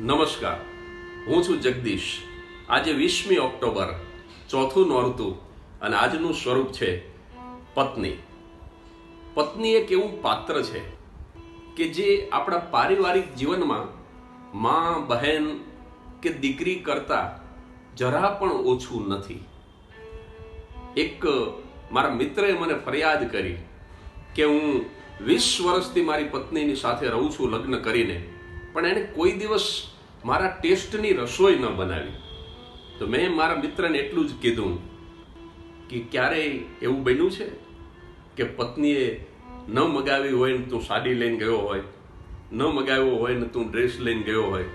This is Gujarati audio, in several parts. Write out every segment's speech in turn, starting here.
નમસ્કાર. હું છું જગદીશ. આજે વીસમી ઓક્ટોબર, ચોથું નોરતું અને આજનું સ્વરૂપ છે પત્ની. પત્ની એક એવું પાત્ર છે કે જે આપણા પારિવારિક જીવનમાં માં, બહેન કે દીકરી કરતા જરા પણ ઓછું નથી. એક મારા મિત્રએ મને ફરિયાદ કરી કે હું વીસ વર્ષથી મારી પત્નીની સાથે રહું છું લગ્ન કરીને. પણ એણે કોઈ દિવસ મારા ટેસ્ટની રસોઈ ન બનાવી. તો મેં મારા મિત્રને એટલું જ કીધું કે ક્યારેય એવું બન્યું છે કે પત્નીએ ન મગાવી હોય ને તું સાડી લઈને ગયો હોય, ન મગાવ્યો હોય ને તું ડ્રેસ લઈને ગયો હોય?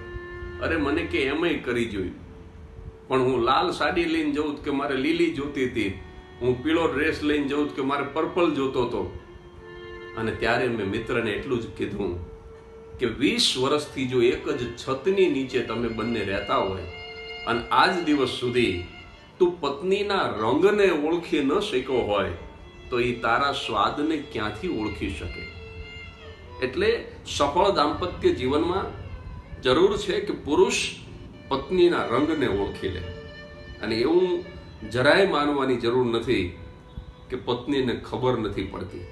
અરે મને કે એમય કરી જોયું પણ હું લાલ સાડી લઈને જઉં કે મારે લીલી જોતી હતી, હું પીળો ડ્રેસ લઈને જઉં કે મારે પર્પલ જોતો હતો? અને ત્યારે મેં મિત્રને એટલું જ કીધું કે વીસ વર્ષથી જો એક જ છતની નીચે તમે બંને રહેતા હોય અને આજ દિવસ સુધી તું પત્નીના રંગને ઓળખી ન શક્યો હોય, તો એ તારા સ્વાદને ક્યાંથી ઓળખી શકે? એટલે સફળ દાંપત્ય જીવનમાં જરૂર છે કે પુરુષ પત્નીના રંગને ઓળખી લે. અને એવું જરાય માનવાની જરૂર નથી કે પત્નીને ખબર નથી પડતી.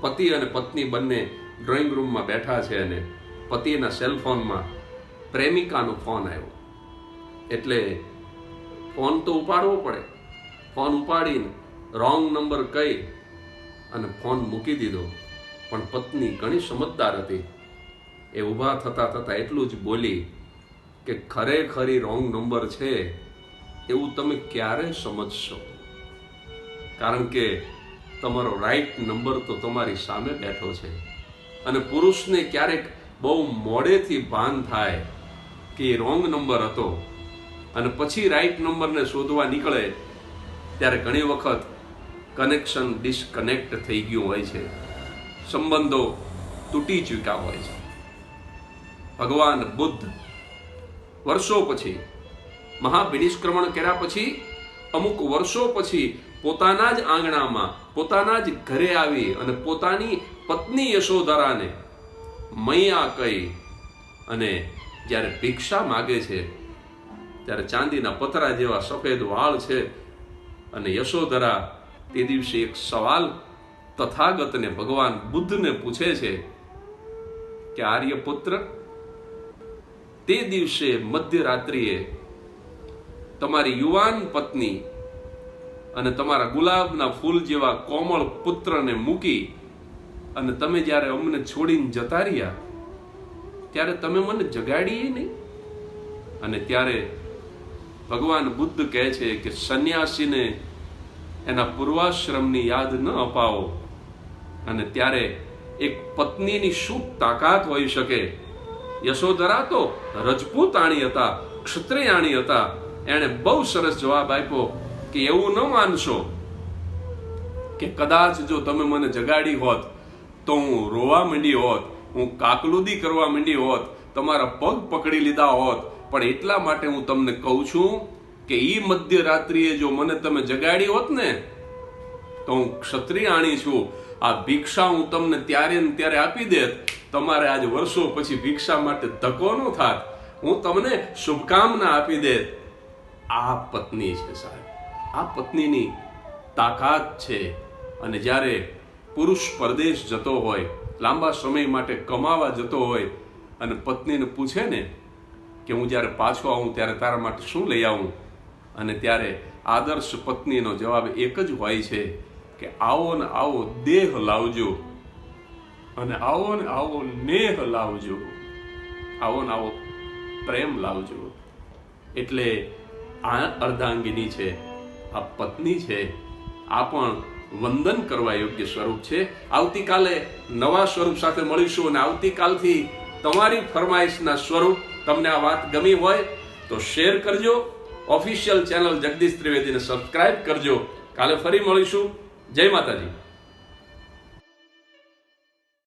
પતિ અને પત્ની બંને ડ્રોઈંગ રૂમમાં બેઠા છે અને પતિના સેલફોનમાં પ્રેમિકાનો ફોન આવ્યો. એટલે ફોન તો ઉપાડવો પડે. ફોન ઉપાડીને રોંગ નંબર કહી અને ફોન મૂકી દીધો. પણ પત્ની ઘણી સમજદાર હતી. એ ઊભા થતાં થતાં એટલું જ બોલી કે ખરેખરી રોંગ નંબર છે એવું તમે ક્યારે સમજશો? કારણ કે તમારો રાઈટ નંબર તો તમારી સામે બેઠો છે. અને પુરુષને ક્યારેક બહુ મોડેથી ભાન થાય કે એ રોંગ નંબર હતો. અને પછી રાઈટ નંબરને શોધવા નીકળે, ત્યારે ઘણી વખત કનેક્શન ડિસકનેક્ટ થઈ ગયું હોય છે. સંબંધો તૂટી ચૂક્યા હોય છે. ભગવાન બુદ્ધ વર્ષો પછી, મહાભિનિષ્ક્રમણ કર્યા પછી, અમુક વર્ષો પછી પોતાના જ આંગણામાં, પોતાના જ ઘરે આવી અને પોતાની પત્ની યશોધરાને મૈયા કહી અને જ્યારે ભિક્ષા માગે છે, ત્યારે ચાંદીના પતરા જેવા સફેદ વાળ છે અને યશોધરા તે દિવસે એક સવાલ તથાગતને ભગવાન બુદ્ધને પૂછે છે કે, આર્યપુત્ર, તે દિવસે મધ્યરાત્રિએ તમારી યુવાન પત્ની અને તમારા ગુલાબના ફૂલ જેવા કોમળ પુત્રને મૂકી અને તમે જ્યારે અમને છોડીને જતા રહ્યા, ત્યારે તમે મને જગાડીએ નહીં? અને ત્યારે ભગવાન બુદ્ધ કહે છે કે સંન્યાસીને એના પૂર્વાશ્રમની યાદ ન અપાવો. અને ત્યારે એક પત્નીની શું તાકાત હોઈ શકે. યશોધરા તો રજપૂતાણી હતા, ક્ષત્રિયાણી હતા. એણે બહુ સરસ જવાબ આપ્યો. કે એવું ન માનશો કે કદાચ જો તમે મને જગાડી હોત તો હું રોવા માંડી હોત, હું કાકલુદી કરવા માંડી હોત, તમારા પગ પકડી લીધા હોત, પણ એટલા માટે હું તમને કહું છું કે ઈ મધ્યરાત્રિએ જો મને તમે જગાડી હોત ને, તો હું ક્ષત્રિયાણી છું. આ ભિક્ષા હું તમને ત્યારે ને ત્યારે આપી દેત. તમારે આજ વર્ષો પછી ભિક્ષા માટે ધક્કો ન થાત. હું તમને શુભકામના આપી દેત. આ પત્ની છે સાહેબ. આ પત્નીની તાકાત છે. અને જ્યારે પુરુષ પરદેશ જતો હોય, લાંબા સમય માટે કમાવા જતો હોય, અને પત્નીને પૂછે ને કે હું જ્યારે પાછો આવું, ત્યારે તારા માટે શું લઈ આવું? અને ત્યારે આદર્શ પત્નીનો જવાબ એક જ હોય છે કે, આવો ને આવો દેહ લાવજો. અને આવો ને આવો નેહ લાવજો. આવો ને આવો પ્રેમ લાવજો. એટલે આ અર્ધાંગિની છે. આ પત્ની છે, આ પણ વંદન કરવા યોગ્ય સ્વરૂપ છે. આવતીકાલે નવા સ્વરૂપ સાથે મળીશું અને આવતીકાલથી તમારી ફરમાઈશના સ્વરૂપ તમને આ વાત ગમી હોય તો શેર કરજો. ઓફિશિયલ ચેનલ જગદીશ ત્રિવેદીને સબસ્ક્રાઇબ કરજો. કાલે ફરી મળીશું. જય માતાજી.